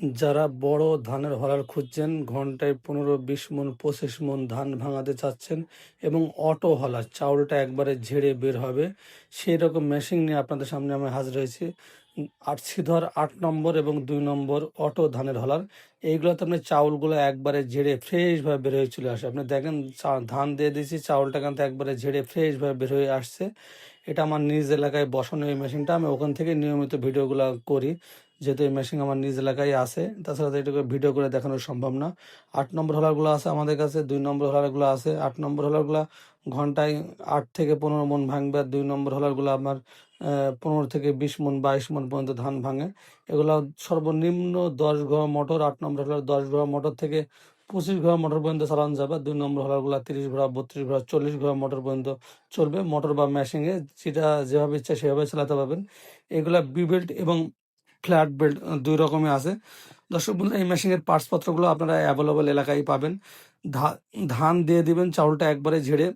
যারা বড় ধানের হলার খুঁজছেন, ঘন্টায় পনেরো, বিশ মন, পঁচিশ মন ধান ভাঙাতে চাচ্ছেন এবং অটো হলার চাউলটা একবারে ঝেড়ে বের হবে, সেই রকম মেশিন নিয়ে আপনাদের সামনে আমি হাজির হয়েছি। আট সিধর আট নম্বর এবং দুই নম্বর অটো ধানের হলার, এইগুলোতে আপনি চাউলগুলো একবারে ঝেড়ে ফ্রেশভাবে বের হয়ে চলে আসে। আপনি দেখেন ধান দিয়ে দিয়েছি, চাউলটা কিন্তু একবারে ঝেড়ে ফ্রেশভাবে বের হয়ে আসছে। এটা আমার নিজ এলাকায় বসানো এই মেশিনটা, আমি ওখান থেকে নিয়মিত ভিডিওগুলো করি। যেহেতু এই মেশিন আমার নিজ এলাকায় আছে, তাছাড়া তো এটাকে ভিডিও করে দেখানো সম্ভব না। আট নম্বর হলারগুলো আছে আমাদের কাছে, দুই নম্বর হলারগুলো আছে। আট নম্বর হলারগুলো ঘন্টায় আট থেকে পনেরো মন ভাঙবে, আর দুই নম্বর হলারগুলো আমার পনেরো থেকে বিশ মন, বাইশ মন পর্যন্ত ধান ভাঙে। এগুলো সর্বনিম্ন দশ ঘর মোটর, আট নম্বর হলার দশ ঘর মোটর থেকে পঁচিশ ঘর মোটর পর্যন্ত চালানো যাবে। দুই নম্বর হলারগুলো তিরিশ ঘোড়া, বত্রিশ ঘোড়া, চল্লিশ ঘোড়া মোটর পর্যন্ত চলবে। মোটর বা মেশিনে যেটা যেভাবে ইচ্ছা সেভাবে চালাতে পারবেন। এগুলা বি বেল্ট এবং ফ্ল্যাট বেল্ট দুই রকমের আছে। দর্শক বন্ধু এই মেশিনের পার্টসপত্রগুলো আপনারা অ্যাভেলেবল এলাকায় পাবেন। ধান দিয়ে দিবেন, চাউলটা একবারে ঝেড়ে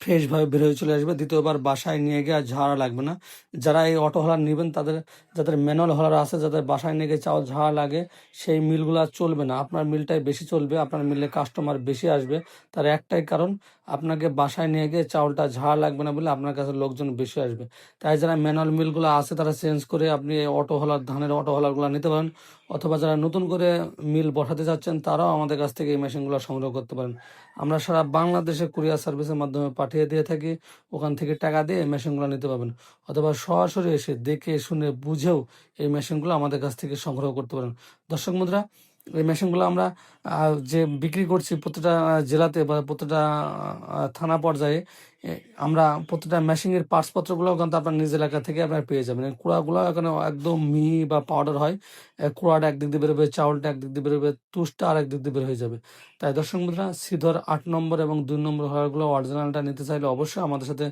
ফ্রেশভাবে বের হয়ে চলে আসবে। দ্বিতীয়বার বাসায় নিয়ে গিয়ে ঝাড়া লাগবে না। যারা এই অটো হলার নেবেন, তাদের, যাদের ম্যানুয়াল হলার আছে, যাদের বাসায় নিয়ে গিয়ে চাউল ঝাড়া লাগে, সেই মিলগুলো চলবে না। আপনার মিলটাই বেশি চলবে, আপনার মিলে কাস্টমার বেশি আসবে। তার একটাই কারণ, আপনাকে বাসায় নিয়ে গিয়ে চাউলটা ঝাড়া লাগবে না বলে আপনার কাছে লোকজন বেশি আসবে। তাই যারা ম্যানুয়াল মিলগুলো আছে, তারা চেঞ্জ করে আপনি এই অটো হলার, ধানের অটো হলারগুলো নিতে পারেন। অথবা যারা নতুন করে মিল বসাতে চাচ্ছেন, তারাও আমাদের কাছ থেকে এই মেশিনগুলো সংগ্রহ করতে পারেন। আমরা সারা বাংলাদেশে কুরিয়ার সার্ভিসের মাধ্যমে পাঠিয়ে দিয়ে থাকি, ওখান থেকে টাকা দিয়ে এই মেশিনগুলো নিতে পারবেন। অথবা সরাসরি এসে দেখে, শুনে, বুঝেও এই মেশিনগুলো আমাদের কাছ থেকে সংগ্রহ করতে পারেন। দর্শক মুদ্রা এই মেশিনগুলো আমরা যে বিক্রি করছি প্রতিটা জেলাতে বা প্রতিটা থানা পর্যায়ে আমরা প্রতিটা মেশিনের পার্টসপত্রগুলো কিন্তু আপনার নিজ এলাকা থেকে আপনার পেয়ে যাবেন। কুড়াগুলো এখানে একদম মিহি বা পাউডার হয়। কুড়াটা একদিক দিয়ে বেরোবে, চাউলটা একদিক দিয়ে বেরোবে, তুষটা আর একদিক দিয়ে বের হয়ে যাবে। তাই দর্শক মুদ্রা সিধর আট নম্বর এবং দুই নম্বর হওয়ারগুলো অরিজিনালটা নিতে চাইলে অবশ্যই আমাদের সাথে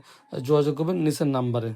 যোগাযোগ করবেন নিচের নাম্বারে।